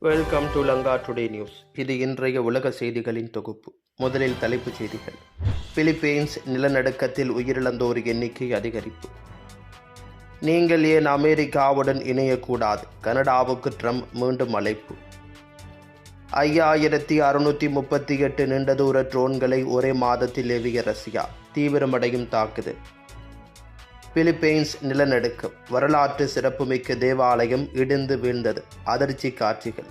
Welcome to Lanka today news இது இன்றைய உலக செய்திகளின் தொகுப்பு. முதலில் தலைப்புச் செய்திகள். பிலிப்பைன்ஸ் நிலநடுக்கத்தில் உயிரிழந்தோர் எண்ணிக்கை அதிகரிப்பு. நீங்கள் ஏன் அமெரிக்காவுடன் இணையக்கூடாது? கனடாவுக்கு ட்ரம்ப் மீண்டும் அழைப்பு. ஐயாயிரத்தி அறுநூற்றி முப்பத்தி எட்டு நீண்ட தூர ட்ரோன்களை ஒரே மாதத்தில் ஏவிய ரஷ்யா தீவிரமடையும் தாக்குதல். பிலிப்பைன்ஸ் நிலநடுக்கம் வரலாற்று சிறப்புமிக்க தேவாலயம் இடிந்து வீழ்ந்தது. அதிர்ச்சி காட்சிகள்.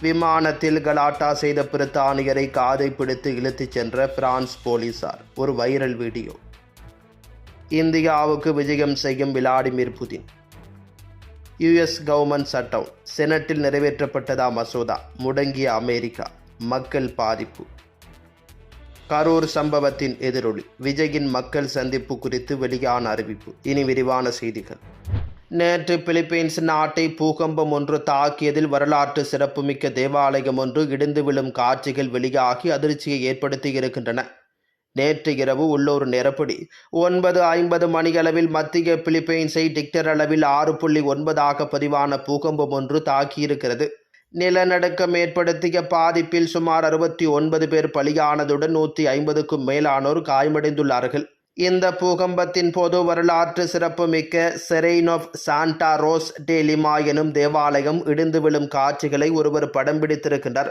விமானத்தில் கலாட்டா செய்த பிரித்தானியரை காதை பிடித்து இழுத்துச் சென்ற பிரான்ஸ் போலீசார். ஒரு வைரல் வீடியோ. இந்தியாவுக்கு விஜயம் செய்யும் விளாடிமிர் புதின். யுஎஸ் கவர்மெண்ட் சட்டம் செனட்டில் நிறைவேற்றப்பட்டதா மசோதா? முடங்கிய அமெரிக்கா. மக்கள் பாதிப்பு. கரூர் சம்பவத்தின் எதிரொலி. விஜயின் மக்கள் சந்திப்பு குறித்து வெளியான அறிவிப்பு. இனி விரிவான செய்திகள். நேற்று பிலிப்பைன்ஸ் நாட்டை பூகம்பம் ஒன்று தாக்கியதில் வரலாற்று சிறப்புமிக்க தேவாலயம் ஒன்று இடிந்து விழும் காட்சிகள் வெளியாகி அதிர்ச்சியை ஏற்படுத்தி இருக்கின்றன. நேற்று இரவு உள்ளூர் நேரப்படி ஒன்பது ஐம்பது மணியளவில் மத்திய பிலிப்பைன்ஸை டிக்டர் அளவில் ஆறு புள்ளி ஒன்பதாக பதிவான பூகம்பம் ஒன்று தாக்கியிருக்கிறது. நிலநடுக்கம் ஏற்படுத்திய பாதிப்பில் சுமார் அறுபத்தி ஒன்பது பேர் பலியானதுடன் நூற்றி ஐம்பதுக்கும் மேலானோர் காயமடைந்துள்ளார்கள். இந்த பூகம்பத்தின் போது வரலாற்று சிறப்புமிக்க shrine of Santa Rosa de Lima எனும் தேவாலயம் இடிந்து விழும் காட்சிகளை ஒருவர் படம் பிடித்திருக்கின்றார்.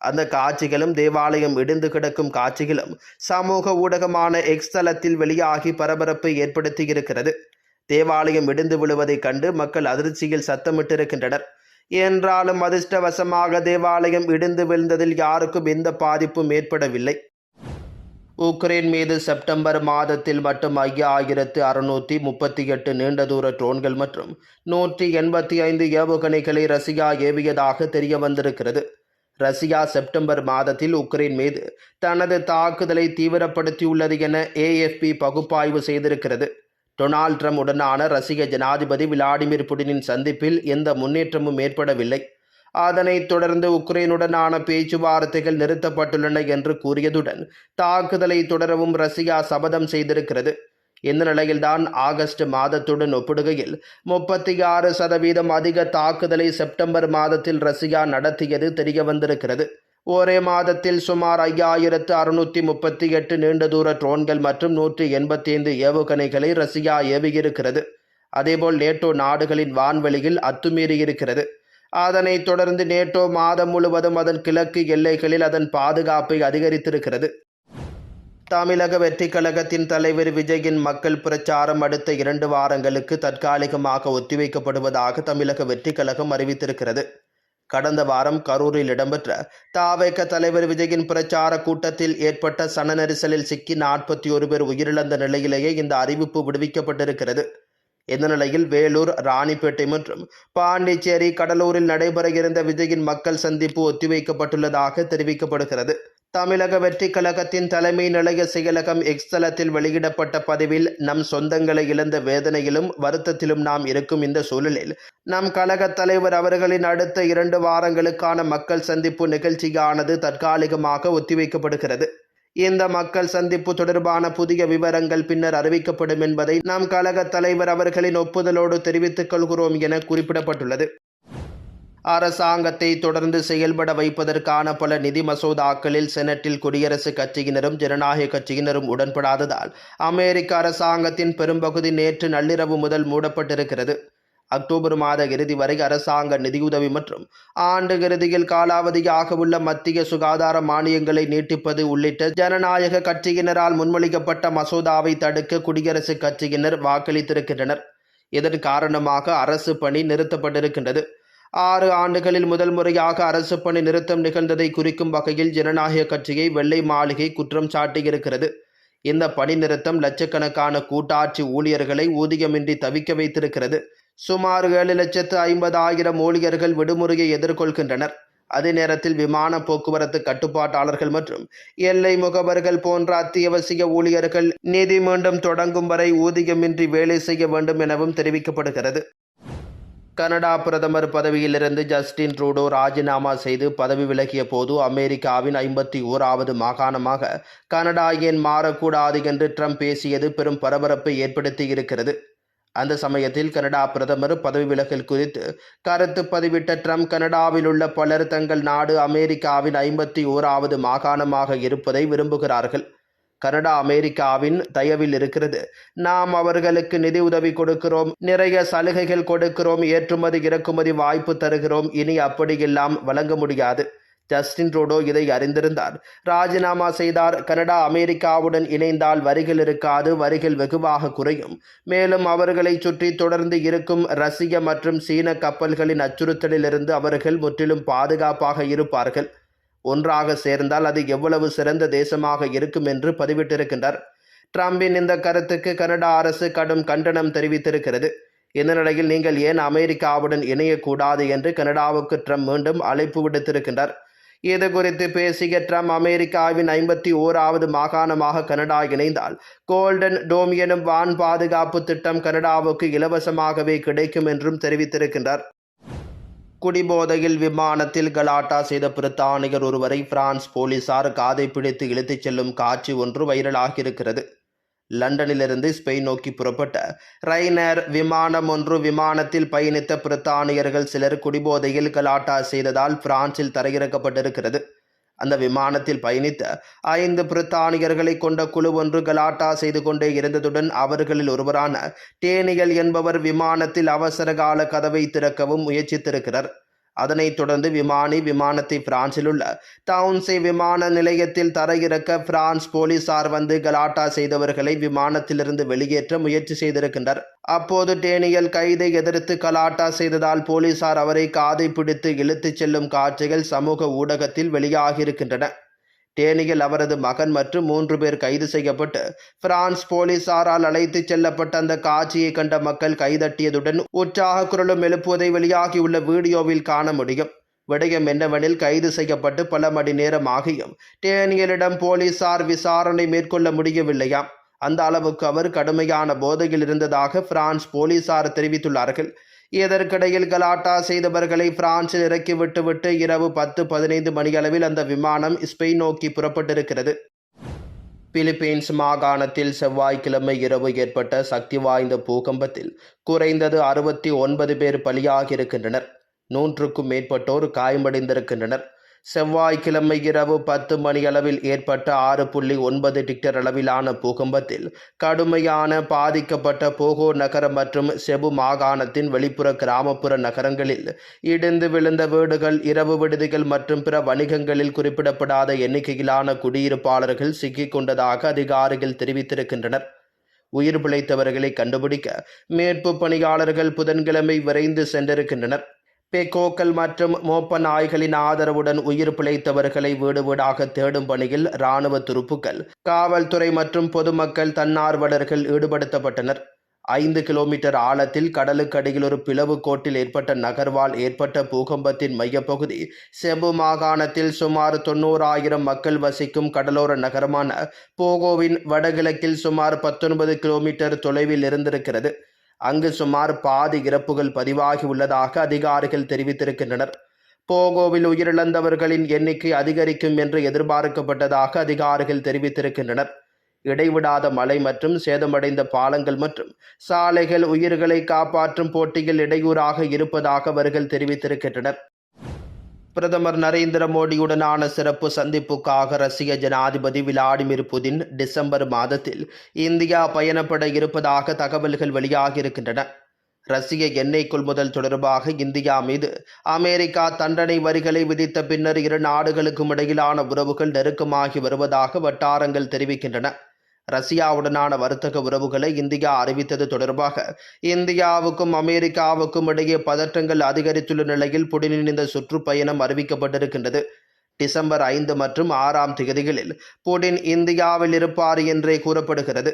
அந்த காட்சிகளும் தேவாலயம் இடிந்து கிடக்கும் காட்சிகளும் சமூக ஊடகமான எக்ஸ் தளத்தில் வெளியாகி பரபரப்பை ஏற்படுத்தியிருக்கிறது. தேவாலயம் இடிந்து விழுவதைக் கண்டு மக்கள் அதிர்ச்சியில் சத்தமிட்டிருக்கின்றனர். என்றாலும் அதிர்ஷ்டவசமாக தேவாலயம் இடிந்து விழுந்ததில் யாருக்கும் எந்த பாதிப்பும் ஏற்படவில்லை. உக்ரைன் மீது செப்டம்பர் மாதத்தில் மட்டும் ஐயாயிரத்து அறுநூற்றி முப்பத்தி எட்டு நீண்ட தூர ட்ரோன்கள் மற்றும் நூற்றி எண்பத்தி ஐந்து ஏவுகணைகளை ரஷ்யா ஏவியதாக தெரிய வந்திருக்கிறது ரஷ்யா செப்டம்பர் மாதத்தில் உக்ரைன் மீது தனது தாக்குதலை தீவிரப்படுத்தியுள்ளது என ஏஎஃப்பி பகுப்பாய்வு செய்திருக்கிறது. டொனால்ட் ட்ரம்ப் உடனான ரஷ்ய ஜனாதிபதி விளாடிமிர் புடினின் சந்திப்பில் எந்த முன்னேற்றமும் ஏற்படவில்லை. அதனைத் தொடர்ந்து உக்ரைனுடனான பேச்சுவார்த்தைகள் நிறுத்தப்பட்டுள்ளன என்று கூறியதுடன் தாக்குதலை தொடரவும் ரஷ்யா சபதம் செய்திருக்கிறது. இந்த நிலையில்தான் ஆகஸ்ட் மாதத்துடன் ஒப்பிடுகையில் முப்பத்தி ஆறு சதவீதம் அதிக தாக்குதலை செப்டம்பர் மாதத்தில் ரஷ்யா நடத்தியது தெரிய வந்திருக்கிறது ஒரே மாதத்தில் சுமார் ஐயாயிரத்து அறுநூற்றி முப்பத்தி எட்டு நீண்ட தூர ட்ரோன்கள் மற்றும் நூற்றி எண்பத்தி ஐந்து ஏவுகணைகளை ரஷ்யா ஏவியிருக்கிறது. அதேபோல் நேட்டோ நாடுகளின் வான்வெளியில் அத்துமீறியிருக்கிறது. அதனைத் தொடர்ந்து நேட்டோ மாதம் முழுவதும் அதன் கிழக்கு எல்லைகளில் அதன் பாதுகாப்பை அதிகரித்திருக்கிறது. தமிழக வெற்றிக் கழகத்தின் தலைவர் விஜயின் மக்கள் பிரச்சாரம் அடுத்த இரண்டு வாரங்களுக்கு தற்காலிகமாக ஒத்திவைக்கப்படுவதாக தமிழக வெற்றிக் கழகம் அறிவித்திருக்கிறது. கடந்த வாரம் கரூரில் இடம்பெற்ற தாவேக தலைவர் விஜயின் பிரச்சார கூட்டத்தில் ஏற்பட்ட சன நெரிசலில் சிக்கி நாற்பத்தி ஒரு பேர் உயிரிழந்த நிலையிலேயே இந்த அறிவிப்பு விடுவிக்கப்பட்டிருக்கிறது. இந்த நிலையில் வேலூர் ராணிப்பேட்டை மற்றும் பாண்டிச்சேரி கடலூரில் நடைபெற இருந்த விஜயின் மக்கள் சந்திப்பு ஒத்திவைக்கப்பட்டுள்ளதாக தெரிவிக்கப்படுகிறது. தமிழக வெற்றிக் கழகத்தின் தலைமை நிலைய செயலகம் எக்ஸ் தளத்தில் வெளியிடப்பட்ட பதிவில் நம் சொந்தங்களை இழந்த வேதனையிலும் வருத்தத்திலும் நாம் இருக்கும் இந்த சூழலில் நம் கழகத் தலைவர் அவர்களின் அடுத்த இரண்டு வாரங்களுக்கான மக்கள் சந்திப்பு நிகழ்ச்சியானது தற்காலிகமாக ஒத்திவைக்கப்படுகிறது. இந்த மக்கள் சந்திப்பு தொடர்பான புதிய விவரங்கள் பின்னர் அறிவிக்கப்படும் என்பதை நம் கழகத் தலைவர் அவர்களின் ஒப்புதலோடு தெரிவித்துக் கொள்கிறோம் என குறிப்பிடப்பட்டுள்ளது. அரசாங்கத்தை தொடர்ந்து செயல்பட வைப்பதற்கான பல நிதி மசோதாக்களில் செனட்டில் குடியரசுக் கட்சியினரும் ஜனநாயக கட்சியினரும் உடன்படாததால் அமெரிக்க அரசாங்கத்தின் பெரும்பகுதி நேற்று நள்ளிரவு முதல் மூடப்பட்டிருக்கிறது. அக்டோபர் மாத இறுதி வரை அரசாங்க நிதியுதவி மற்றும் ஆண்டு இறுதியில் காலாவதியாக உள்ள மத்திய சுகாதார மானியங்களை நீட்டிப்பது உள்ளிட்ட ஜனநாயக கட்சியினரால் முன்மொழிக்கப்பட்ட மசோதாவை தடுக்க குடியரசுக் கட்சியினர் வாக்களித்திருக்கின்றனர். இதன் காரணமாக அரசு பணி நிறுத்தப்பட்டிருக்கின்றது. ஆறு ஆண்டுகளில் முதல் முறையாக அரசு பணி நிறுத்தம் நிகழ்ந்ததை குறிக்கும் வகையில் ஜனநாயக கட்சியை வெள்ளை மாளிகை குற்றம் சாட்டியிருக்கிறது. இந்த பணி நிறுத்தம் லட்சக்கணக்கான கூட்டாட்சி ஊழியர்களை ஊதியமின்றி தவிக்க வைத்திருக்கிறது. சுமார் ஏழு லட்சத்து ஐம்பதாயிரம் ஊழியர்கள் விடுமுறையை எதிர்கொள்கின்றனர். அதே நேரத்தில் விமான போக்குவரத்து கட்டுப்பாட்டாளர்கள் மற்றும் எல்லை முகவர்கள் போன்ற அத்தியாவசிய ஊழியர்கள் நிதி மீண்டும் தொடங்கும் வரை ஊதியமின்றி வேலை செய்ய வேண்டும் எனவும் தெரிவிக்கப்படுகிறது. கனடா பிரதமர் பதவியிலிருந்து ஜஸ்டின் ட்ரூடோ ராஜினாமா செய்து பதவி விலகிய போது அமெரிக்காவின் ஐம்பத்தி ஓராவது மாகாணமாக கனடா ஏன் மாறக்கூடாது என்று ட்ரம்ப் பேசியது பெரும் பரபரப்பை ஏற்படுத்தி இருக்கிறது. அந்த சமயத்தில் கனடா பிரதமர் பதவி விலகல் குறித்து கருத்து பதிவிட்ட ட்ரம்ப் கனடாவில் உள்ள பலர் தங்கள் நாடு அமெரிக்காவின் ஐம்பத்தி ஓராவது மாகாணமாக இருப்பதை விரும்புகிறார்கள். கனடா அமெரிக்காவின் தயவில் இருக்கிறது. நாம் அவர்களுக்கு நிதி உதவி கொடுக்கிறோம் நிறைய சலுகைகள் கொடுக்கிறோம் ஏற்றுமதி இறக்குமதி வாய்ப்பு தருகிறோம். இனி அப்படியெல்லாம் வழங்க முடியாது. ஜஸ்டின் ட்ரூடோ இதை அறிந்திருந்தார். ராஜினாமா செய்தார். கனடா அமெரிக்காவுடன் இணைந்தால் வரிகள் இருக்காது வரிகள் வெகுவாக குறையும். மேலும் அவர்களை சுற்றி தொடர்ந்து இருக்கும் ரஷ்ய மற்றும் சீன கப்பல்களின் அச்சுறுத்தலிலிருந்து அவர்கள் முற்றிலும் பாதுகாப்பாக இருப்பார்கள். ஒன்றாக சேர்ந்தால் அது எவ்வளவு சிறந்த தேசமாக இருக்கும் என்று பதிவிட்டிருக்கின்றார். ட்ரம்பின் இந்த கருத்துக்கு கனடா அரசு கடும் கண்டனம் தெரிவித்திருக்கிறது. இந்த நிலையில் நீங்கள் ஏன் அமெரிக்காவுடன் இணையக்கூடாது என்று கனடாவுக்கு ட்ரம்ப் மீண்டும் அழைப்பு விடுத்திருக்கின்றார். இது குறித்து பேசிய ட்ரம்ப் அமெரிக்காவின் ஐம்பத்தி ஓராவது மாகாணமாக கனடா இணைந்தால் கோல்டன் டோம் எனும் வான் பாதுகாப்பு திட்டம் கனடாவுக்கு இலவசமாகவே கிடைக்கும் என்றும் தெரிவித்திருக்கின்றார். குடிபோதையில் விமானத்தில் கலாட்டா செய்த பிரித்தானியர் ஒருவரை பிரான்ஸ் போலீசார் காதை பிடித்து இழுத்துச் செல்லும் காட்சி ஒன்று வைரலாகியிருக்கிறது. லண்டனிலிருந்து ஸ்பெயின் நோக்கி புறப்பட்ட ரைனர் விமானம் ஒன்று விமானத்தில் பயணித்த பிரித்தானியர்கள் சிலர் குடிபோதையில் கலாட்டா செய்ததால் பிரான்சில் தரையிறக்கப்பட்டிருக்கிறது. அந்த விமானத்தில் பயணித்த ஐந்து பிரித்தானியர்களை கொண்ட குழு ஒன்று கலாட்டா செய்து கொண்டே இருந்ததுடன் அவர்களில் ஒருவரான டேனியல் என்பவர் விமானத்தில் அவசர கால கதவை திறக்கவும் முயற்சித்திருக்கிறார். அதனைத் தொடர்ந்து விமானி விமானத்தை பிரான்சில் உள்ள டவுன்சே விமான நிலையத்தில் தரையிறக்க பிரான்ஸ் போலீசார் வந்து கலாட்டா செய்தவர்களை விமானத்திலிருந்து வெளியேற்ற முயற்சி செய்திருக்கின்றனர். அப்போது டேனியல் கைதை எதிர்த்து கலாட்டா செய்ததால் போலீசார் அவரை காதை பிடித்து இழுத்துச் செல்லும் காட்சிகள் சமூக ஊடகத்தில் வெளியாகியிருக்கின்றன. டேனியில் அவரது மகன் மற்றும் மூன்று பேர் கைது செய்யப்பட்டு பிரான்ஸ் போலீசாரால் அழைத்துச் செல்லப்பட்ட அந்த காட்சியை கண்ட மக்கள் கைதட்டியதுடன் உற்சாக குரலும் எழுப்புவதை வெளியாகியுள்ள வீடியோவில் காண முடியும். விடயம் என்னவெனில் கைது செய்யப்பட்டு பல மணி நேரம் ஆகியும் டேனியலிடம் போலீசார் விசாரணை மேற்கொள்ள முடியவில்லையாம். அந்த அளவுக்கு அவர் கடுமையான போதையில் இருந்ததாக பிரான்ஸ் போலீசார் தெரிவித்துள்ளார்கள். இதற்கிடையில் கலாட்டா செய்தவர்களை பிரான்சில் இறக்கி விட்டுவிட்டு இரவு பத்து பதினைந்து மணியளவில் அந்த விமானம் ஸ்பெயின் நோக்கி புறப்பட்டிருக்கிறது. பிலிப்பீன்ஸ் மாகாணத்தில் செவ்வாய்க்கிழமை இரவு ஏற்பட்ட சக்தி வாய்ந்த பூகம்பத்தில் குறைந்தது அறுபத்தி ஒன்பது பேர் பலியாகியிருக்கின்றனர். நூற்றுக்கும் மேற்பட்டோர் காயமடைந்திருக்கின்றனர். செவ்வாய்க்கிழமை இரவு பத்து மணியளவில் ஏற்பட்ட ஆறு புள்ளி ஒன்பது டிக்டர் அளவிலான பூகம்பத்தில் கடுமையான பாதிக்கப்பட்ட போகோ நகரம் மற்றும் செபு மாகாணத்தின் வெளிப்புற கிராமப்புற நகரங்களில் இடிந்து விழுந்த வீடுகள் இரவு விடுதிகள் மற்றும் பிற வணிகங்களில் குறிப்பிடப்படாத எண்ணிக்கையிலான குடியிருப்பாளர்கள் சிக்கிக் கொண்டதாக அதிகாரிகள் தெரிவித்திருக்கின்றனர். உயிர் பிழைத்தவர்களை கண்டுபிடிக்க மீட்பு பணியாளர்கள் புதன்கிழமை விரைந்து சென்றிருக்கின்றனர். பேக்கோக்கள் மற்றும் மோப்ப நாய்களின் ஆதரவுடன் உயிர் பிழைத்தவர்களை வீடு வீடாக தேடும் பணியில் இராணுவ துருப்புக்கள் காவல்துறை மற்றும் பொதுமக்கள் தன்னார்வலர்கள் ஈடுபடுத்தப்பட்டனர். ஐந்து கிலோமீட்டர் ஆழத்தில் கடலுக்கடியில் ஒரு பிளவு கோட்டில் ஏற்பட்ட நகர்வால் ஏற்பட்ட பூகம்பத்தின் மையப்பகுதி செபு மாகாணத்தில் சுமார் தொண்ணூறாயிரம் மக்கள் வசிக்கும் கடலோர நகரமான போகோவின் வடகிழக்கில் சுமார் பத்தொன்பது கிலோமீட்டர் தொலைவில் இருந்திருக்கிறது. அங்கு சுமார் பாதி இறப்புகள் பதிவாகி உள்ளதாக அதிகாரிகள் தெரிவித்திருக்கின்றனர். போகோவில் உயிரிழந்தவர்களின் எண்ணிக்கை அதிகரிக்கும் என்று எதிர்பார்க்கப்பட்டதாக அதிகாரிகள் தெரிவித்திருக்கின்றனர். இடைவிடாத மழை மற்றும் சேதமடைந்த பாலங்கள் மற்றும் சாலைகள் உயிர்களை காப்பாற்றும் போட்டியில் இடையூறாக இருப்பதாக அவர்கள் தெரிவித்திருக்கின்றனர். பிரதமர் நரேந்திர மோடியுடனான சிறப்பு சந்திப்புக்காக ரஷ்ய ஜனாதிபதி விளாடிமிர் புதின் டிசம்பர் மாதத்தில் இந்தியா பயணப்பட இருப்பதாக தகவல்கள் வெளியாகியிருக்கின்றன. ரஷ்ய எண்ணெய் கொள்முதல் தொடர்பாக இந்தியா மீது அமெரிக்கா தண்டனை வரிகளை விதித்த பின்னர் இரு நாடுகளுக்கும் இடையிலான உறவுகள் நெருக்கமாகி வருவதாக வட்டாரங்கள் தெரிவிக்கின்றன. ரஷ்யாவுடனான வர்த்தக உறவுகளை இந்தியா அறிவித்தது தொடர்பாக இந்தியாவுக்கும் அமெரிக்காவுக்கும் இடையே பதற்றங்கள் அதிகரித்துள்ள நிலையில் புடினின் இந்த சுற்றுப்பயணம் அறிவிக்கப்பட்டிருக்கின்றது. டிசம்பர் ஐந்து மற்றும் ஆறாம் தேதிகளில் புடின் இந்தியாவில் இருப்பார் என்றே கூறப்படுகிறது.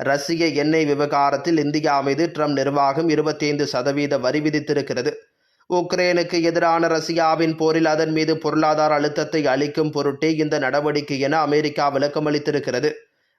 ரஷ்ய எண்ணெய் விவகாரத்தில் இந்தியா மீது ட்ரம்ப் நிர்வாகம் இருபத்தைந்து சதவீத வரி விதித்திருக்கிறது. உக்ரைனுக்கு எதிரான ரஷ்யாவின் போரில் அதன் மீது பொருளாதார அழுத்தத்தை அளிக்கும் பொருட்டே இந்த நடவடிக்கை என அமெரிக்கா விளக்கமளித்திருக்கிறது.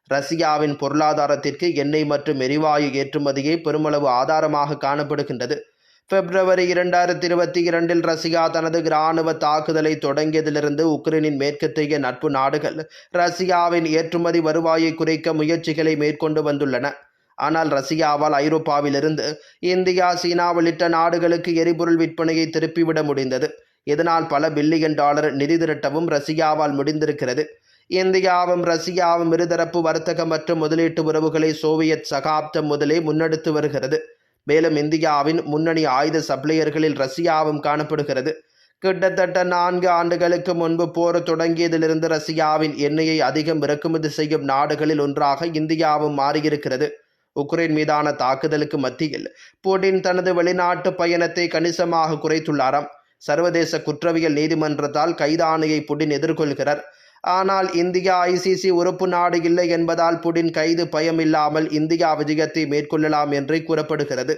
ரஷ்யாவின் பொருளாதாரத்திற்கு எண்ணெய் மற்றும் எரிவாயு ஏற்றுமதியே பெருமளவு ஆதாரமாக காணப்படுகின்றது. பிப்ரவரி இரண்டாயிரத்தி இருபத்தி இரண்டில் ரஷ்யா தனது இராணுவ தாக்குதலை தொடங்கியதிலிருந்து உக்ரைனின் மேற்கத்திய நட்பு நாடுகள் ரஷ்யாவின் ஏற்றுமதி வருவாயை குறைக்க முயற்சிகளை மேற்கொண்டு வந்துள்ளன. ஆனால் ரஷ்யாவால் ஐரோப்பாவிலிருந்து இந்தியா சீனா உள்ளிட்ட நாடுகளுக்கு எரிபொருள் விற்பனையை திருப்பிவிட முடிந்தது. இதனால் பல பில்லியன் டாலர் நிதி திரட்டவும் ரஷ்யாவால் முடிந்திருக்கிறது. இந்தியாவும் ரஷ்யாவும் இருதரப்பு வர்த்தக மற்றும் முதலீட்டு உறவுகளை சோவியத் சகாப்தம் முதலே முன்னெடுத்து வருகிறது. மேலும் இந்தியாவின் முன்னணி ஆயுத சப்ளையர்களில் ரஷ்யாவும் காணப்படுகிறது. கிட்டத்தட்ட நான்கு ஆண்டுகளுக்கு முன்பு போர் தொடங்கியதிலிருந்து ரஷ்யாவின் எண்ணெயை அதிகம் இறக்குமதி செய்யும் நாடுகளில் ஒன்றாக இந்தியாவும் மாறியிருக்கிறது. உக்ரைன் மீதான தாக்குதலுக்கு மத்தியில் புடின் தனது வெளிநாட்டு பயணத்தை கணிசமாக குறைத்துள்ளாராம். சர்வதேச குற்றவியல் நீதிமன்றத்தால் கைதானையை புடின் எதிர்கொள்கிறார். ஆனால் இந்தியா ஐசிசி உறுப்பு நாடு இல்லை என்பதால் புடின் கைது பயமில்லாமல் இந்தியா விஜயத்தை மேற்கொள்ளலாம் என்றே கூறப்படுகிறது.